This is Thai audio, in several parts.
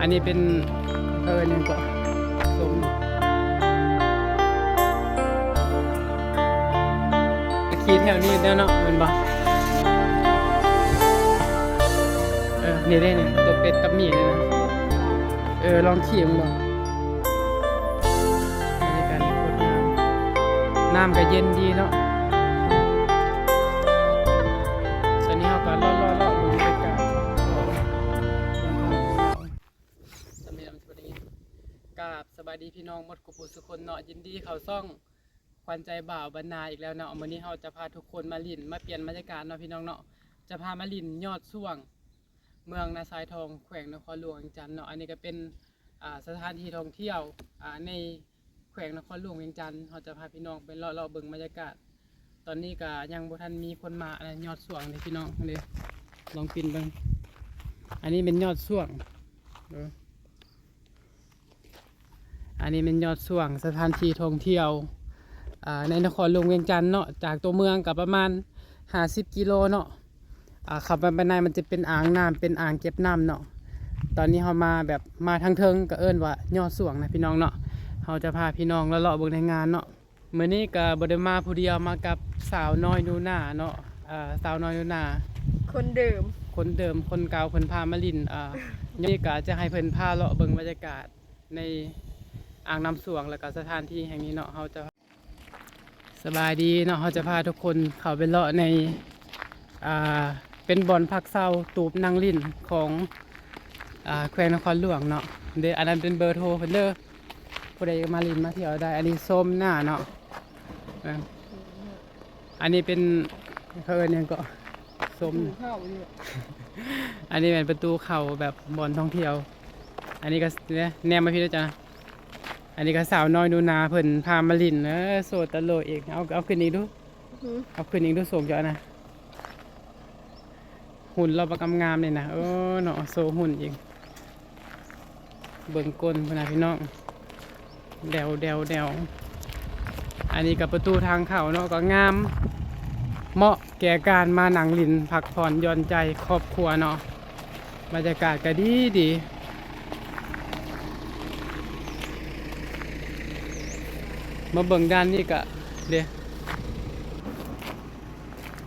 อันนี้เป็นเออนี่ก็สมขี่แถวนี้แล้วเนาะแมันบ่เออ นี่ได้เนี่ยตัวเป็ดกับหมีเลยนะ เออ ลองขี่มึงบ่บรรยากาศนี่โคตรงามน้ำก็เย็นดีเนาะ กราบสบายดีพี่น้องหมดกุปุสุคนเนาะยินดีเขาซ่องควันใจบ่าวบรรณาอีกแล้วเนาะวันนี้เราจะพาทุกคนมาลินมาเปลี่ยนบรรยากาศเนาะพี่น้องเนาะจะพามาลินยอดส่วง เมืองนาซายทองแขวงนครหลวงเวียงจันทน์เนาะอันนี้ก็เป็นอ่าสถานที่ท่องเที่ยวอ่าในแขวงนครหลวงเวียงจันทน์เราจะพาพี่น้องไปเลาะๆเบิ่งบรรยากาศ ตอนนี้ก็ยังบ่ทันมีคนมาอะยอดส่วงเลยพี่น้องเลยลองปินเบิ่งอันนี้เป็นยอดส่วงเออ อันนี้เป็นยอดส่วงสถานที่ท่องเที่ยวอ่าในนครหลวงเวียงจันทน์เนาะจากตัวเมืองกับประมาณ50กิโลเนาะอ่าขับไปไปในมันจะเป็นอ่างน้ำเป็นอ่างเก็บน้ำเนาะตอนนี้เรามาแบบมาทางเทิงก็เอิ้นว่ายอดส่วงนะพี่น้องเนาะเราจะพาพี่น้องเลาะๆเบิ่งในงานเนาะมื้อนี้ก็บ่ได้มาผู้เดียวมากับสาวน้อยนูนาเนาะอ่าสาวน้อยนูนาคนเดิม คนเดิมคนเก่าเพิ่นพามาลินอ่านี่ก็จะให้เพิ่นพาเลาะเบิ่งบรรยากาศใน อ่างน้ำสวงแล้วก็สถานที่แห่งนี้เนาะเขาจะสบายดีเนาะเขาจะพาทุกคนเข้าไปเลาะในอ่าเป็นบ่อนพักเซาตูบนางลินของอ่าแขวงนครหลวงเนาะเดยวอันนั้นเป็นเบอร์โทรเพิ่นเด้อผู้ใดมาลินมาเที่ยวได้ อันนี้ส้มหน้าเนาะอ่าอันนี้เป็นเขาเอิ้นหยังก็ส้มเข้าอยู่อันนี้เป็นประตูเข้าแบบบ่อนท่องเที่ยว อันนี้ก็เนี่ยแนมมาพี่ด้วยจ้ะ อันนี้ก็สาวน้อยนูนาเพิ่นพามาลินเออโสดตะโลอีกเอาเอาขึ้นอีกดูเอาขึ้นอีกดูสูงจ้ะนะหุ่นเราประกำงามเลยนะเออเนาะโซหุ่นอีกเบิ่งก้นพนนะพี่น้องเดวเดวเดวอันนี้กับประตูทางเข้าเนาะก็งาม เหมาะแก่การมาหนังลินพักผ่อนหย่อนใจครอบครัวเนาะบรรยากาศก็ดีดี มาเบิ่งด้านนี้ก็เดี๋ยว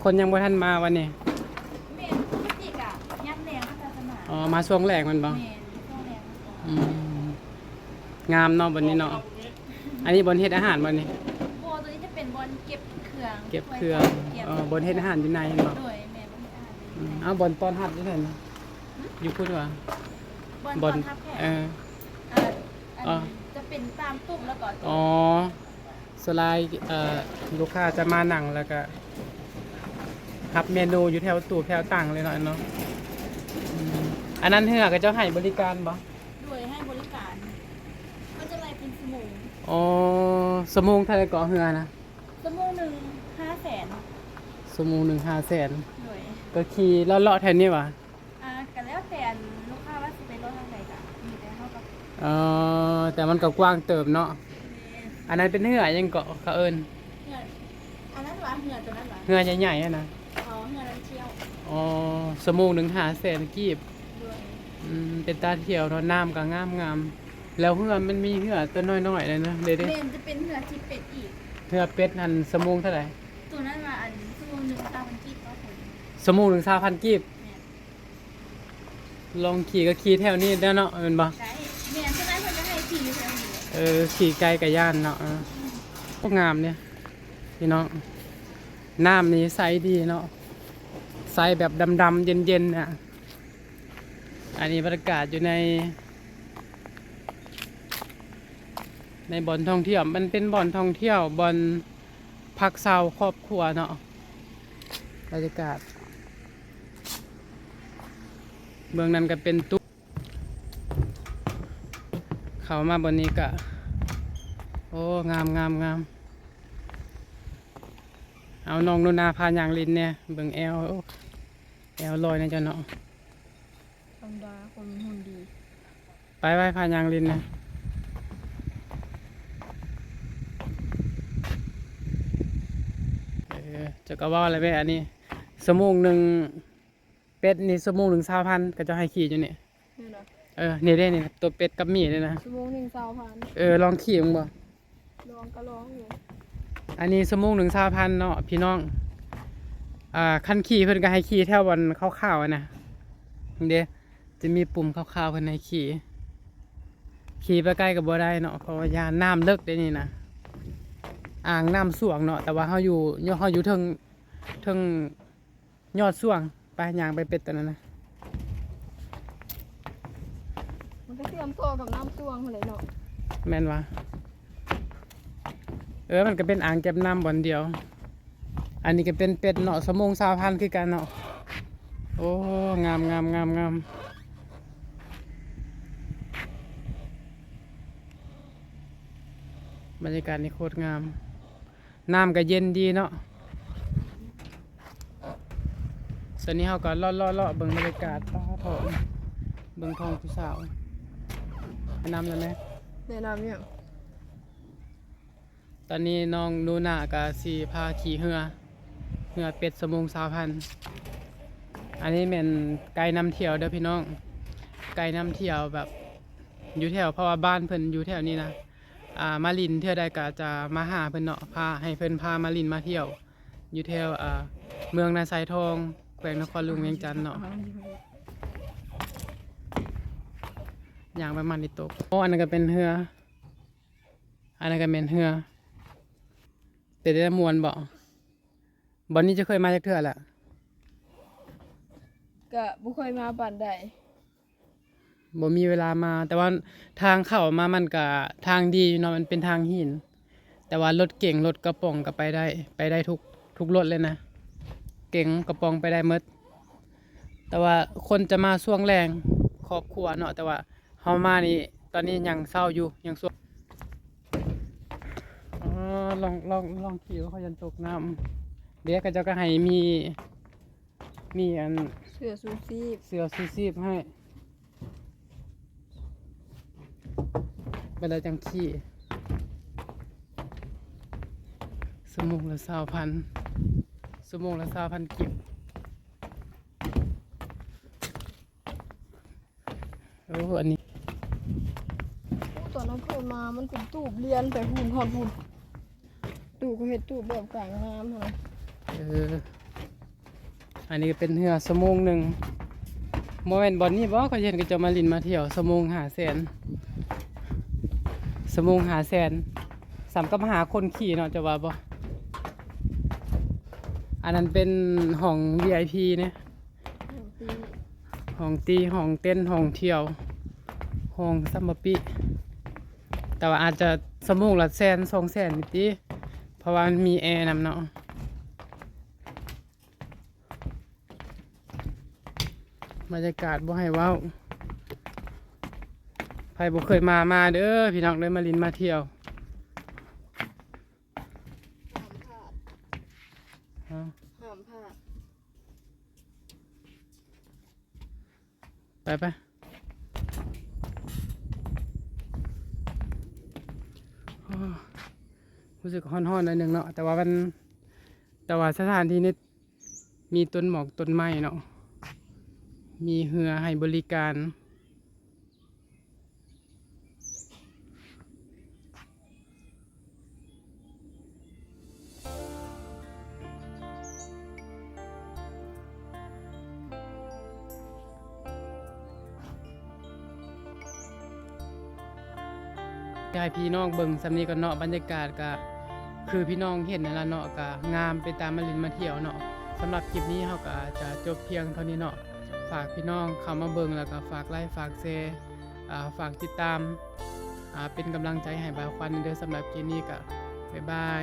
คนยังบ่ทันมาวันนี้เมนปกติอะยัดแรงก็จะสมาอ๋อมาช่วงแรกมันบ่เมนช่วงแรงอืมงามเนาะบนนี้เนาะอันนี้บนเฮ็ดอาหารบนนี้โบตัวนี้จะเป็นบอลเก็บเครื่องเก็บเครื่องเก็บเออบนเฮ็ดอาหารอยู่ในเห็นบ่โดยแมนบอลอาหารอืมเอาบนตอนหัดอยู่ไหนนะอยู่พูดว่าบอลบบอนลนทับแขเอนออ่าอ๋ออันจะเป็นตามตุ่มแล้วก็ตัวอ๋อ สไลด์เอ่อลูกค้าจะมาหนังแล้วก็รับเมนูอยู่แถวตู้แถวต่างเลยเนาะเนาะอืมอันนั้นเฮือก็เจ้าให้บริการบ่โดยให้บริการ ก็จะไล่เป็นสมูงอ๋อสมงเท่าไหรเกาะเฮือนะสมูงหนึ่งห้าแสนสมงหนึ่งห้าแสนโดยก็ขี่เลาะๆแถวนี้วะอ่ากันแล้วแต่ลูกค้าว่าจะไปรถทางไหนกันมีแต่เท่ากับเออแต่มันก็กว้างเติบเนาะเมน อันนั้นเป็นเฮือยังเกาะเขาเอิญเหงื่ออันนั้นหวานเหงื่อตัวนั้นหวานเฮือใหญ่ๆอะนะอ๋อเหงื่อน้ำเชี่ยวอ๋อสมงหนึ่งห้าแสนกีบด้วยอืมเป็นตาเที่ยวเนาะน้ำก็งามงามๆแล้วเฮือมันมีเฮือตัวน้อยๆเลยนะเด็ดเมนจะเป็นเหงื่อที่เป็ดอีกเฮือเป็ดหันสมงเท่าไหร่ตัวนั้นมาอันชั่วโมงหนึ่งตามมันกีบก็ผลสมงหนึ่งสามพันกีบเนี่ยลองขี่ก็ขี่แถวนี้ได้เนาะเป็นบ่ไกด์เนี่ยฉะนั้นมันจะให้ขี่อยู่แถวนี้ เออขี่ไกลกับย่านเนาะเออพวกงามเนี่ยพี่น้องน้ำนี้ใสดีเนาะใสแบบดำๆเย็นๆนี่ยอันนี้บรรยากาศอยู่ใน ในบ่อนท่องเที่ยวมันเป็นบ่อนท่องเที่ยวบ่อนพักเซาครอบครัวเนาะบรรยากาศเบื้องนั้นก็เป็นตุ๊ก เขามาบนนี้ก็โอ้ งามงามงามเอาน้องนุนาพายางลินเนี่ยเบิ่งแอลโอ้แอลลอยนะเจ้าเนาะธรรมดาคนหุ่นดี ไปไปพายางลินนะเออเจะก็ว่าอะไรไปอันนี้สมูงหนึ่งเป็ดนี่สมูงหนึ่งสามพันก็จะให้ขี่อยู่เนี่ยนี่นะ เออนี่ได้นี่นะตัวเป็ดกับหมีเลยนะ ชั่วโมงหนึ่งสาวพันเออลองขี่มึงบ่ลองก็ลองอยู่อันนี้สมงหนึ่งสาพันเนาะพี่น้อง อ่าคันขี่เพิ่นก็ให้ขี่แถวบนขาวๆอะนะเด้จะมีปุ่มขาวๆเพิ่นให้ขี่ ขี่ไปใกล้กับบ่ได้เนาะเพราะว่ายานน้ำเลิกได้นี่นะอ่างน้ำสวงเนาะแต่ว่าเฮาอยู่ยเฮาอยู่เทิงเทิงยอดสวงไปย่างไปเป็ดตัวนั้นนะ มันก็เตรียมตัวกับน้ำตวงเลยเนาะแม่นวะเออมันก็เป็นอ่างเก็บน้ำบ่อนเดียว อันนี้ก็เป็นเป็ดเนาะสมงสาวพันธุ์คือกันเนาะโอ้งามงามงามงามบรรยากาศนี่โคตรงาม น้ำก็เย็นดีเนาะตอนนี้เราก็ลาะเลาะเลาะเบิ่งบรรยากาศป้าทองเบิ่งทองผู้สาว ไปนำเลยไหมแนะนำเนี่ยตอนนี้น้องนูน่ากับสีพาขี่เหือเหือเป็ดสมงสาวพันธุ์อันนี้เป็นไกด์นำเที่ยวเด้อพี่น้อง ไกด์นำเที่ยวแบบอยู่แถวเพราะว่าบ้านเพิ่นอยู่แถวนี้นะอ่ามาลินเที่ยวใดก็จะมาหาเพิ่นเนาะพาให้เพิ่นพามาลินมาเที่ยว อยู่แถวอ่าเมืองนาไซทองแขวงนครหลวงเวียงจันทน์เนาะ อ ย่างประมาณนี้ตกโอ้อันนั้นก็เป็นเรือ อันนั้นก็เป็นเรือแต่ได้มวนบ่บอนนี้จะเคยมาจากเทื่อแหละก็บุเคยมาปั่นได้บ่มีเวลามา แต่ว่าทางเข้ามามันก็ทางดีอยู่เนาะมันเป็นทางหิน แต่ว่ารถเก่งรถกระป๋องก็ไปได้ ไปได้ทุกทุกรถเลยนะ เก่งกระป๋องไปได้หมดแต่ว่าคนจะมาช่วงแรงครอบครัวเนาะแต่ว่า เฮามานี่ตอนนี้ยังเศร้าอยู่ยังช่วงอ๋อลองลองลองขี่ว่าเขายันตกน้ำเดี๋ยวก็เจ้าก็ให้มีมีอันเสือซูซีบเสือซูซีบให้เวลาจังขี่สมงละสาวพันสมงละสาวพันกิบโอ้อันนี้ ตอนน้องเคย มามันเป็นตูบเรียนไปหุ่นหอดหุ่นตูบก็เห็ดตูบแบบกลางน้ำเหรอเออ อันนี้ก็เป็นเรือสมงหนึ่งโมเมนบอลนี่บ่ก็เห็นก็จะมาลินมาเที่ยวสมงหาแสนสมงหาแสนสามกับหาคนขี่เนาะจะว่าบ่อันนั้นเป็นห้อง VIP เนี่ยตีห้องตีห้องเต้นห้องเที่ยวห้องซัมบปิ แต่ว่าอาจจะสมงละแสนสองแสนนิดติเพราะว่ามันมีแอร์นำเนาะบรรยากาศบ่ให้เว้าใครบ่เคยมา มาเด้อ พี่น้องเด้อมาลินมาเที่ยวห้ามพลาดเอาห้ามพลาดไปไปโอ้ รู้สึกฮ้อนๆหน่อยหนึงเนาะแต่ว่ามันแต่ว่าสถานที่นี้มีต้นหมอกต้นไม้เนาะมีเรือให้บริการยายพี่น้องเบิ่งสำนีก็เนาะบรรยากาศก็ คือพี่น้องเห็นนั่นละเนาะก็งามไปตามมาลินมาเที่ยวเนาะสำหรับคลิปนี้เฮาก็จะจบเพียงเท่านี้เนาะฝากพี่น้องเข้ามาเบิ่งแล้วก็ฝากไลค์ฝากแชร์อ่าฝากติดตามอ่าเป็นกำลังใจให้บ่าวควันเด้อสำหรับคลิปนี้ก็บ๊ายบาย